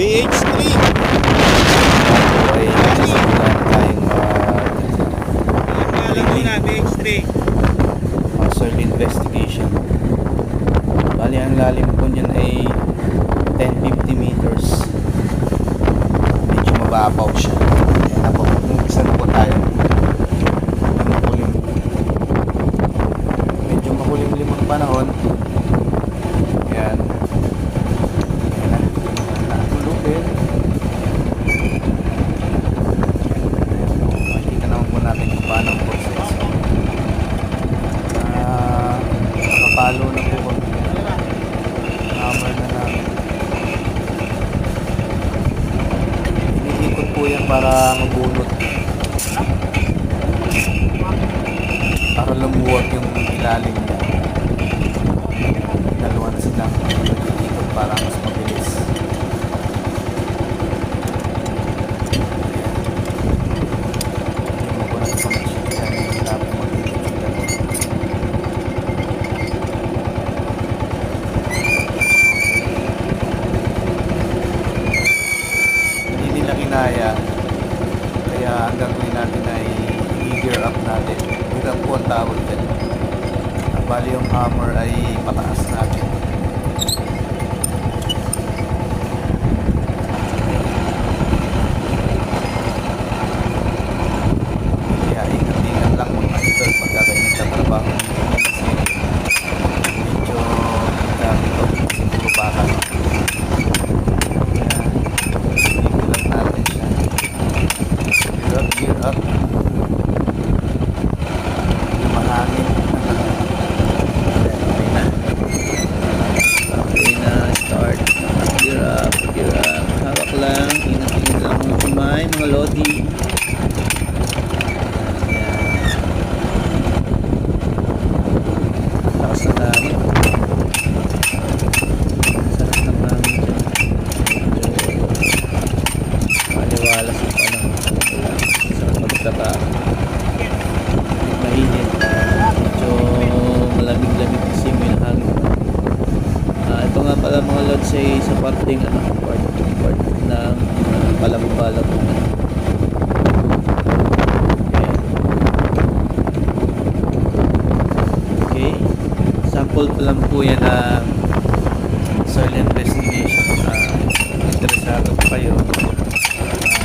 BH3. ay nagsisimula na tayong Alam mo na, BH3. mag soil investigation. Bali, ang lalim po niyan ay 10-50 meters. Medyo mababaw siya. Ayan na po, umpisa na po tayo. Makulim. Medyo makulimlim ang panahon. Ayan. Ayan na. Nakatulupin. Ayan po. Makikita naman po natin kung paano ang proseso. Ah, nakapalo na po kami. Hammer na namin. Iniikot po yan para mabunot. Para lumuwag yung ilalim niya. Dalawa na silang iniikot para mas mabilis. Hindi mo po natin connection dyan. Hindi na po mag-ikot yung dalawa. hindi nila kinaya kaya ang gagawin natin ay i-gear up natin. Gear up po ang tawag Ah, bali yung hammer ay pataas natin kaya ingat-ingat lang mga idol pagka kayo nagtatrabaho kasi medyo dami to siguro baka kaya Ikulan natin siya. Gear up, gear up. Mahangin. Okay na. Okay na, start. Gear up, gear up. Hawak lang. Ingat-ingat lang mga kamay, mga lodi. Lakas na. Sarap ng hangin dyan. Medyo yung panahon. Wala. Sarap magtrabaho. Mainit. Medyo malamig-lamig kasi may hangin. Ah, ito nga pala mga lods ay sa parting ano, part, part ng uh, palabo-palabo. Po yan ng soil investigation. Ah, interesado po kayo.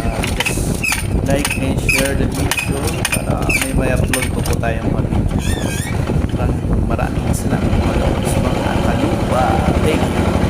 Ah, just like and share the video para may may upload po po tayong mga video. Maraming maraming salamat mga lods, mga kalupa. Thank you.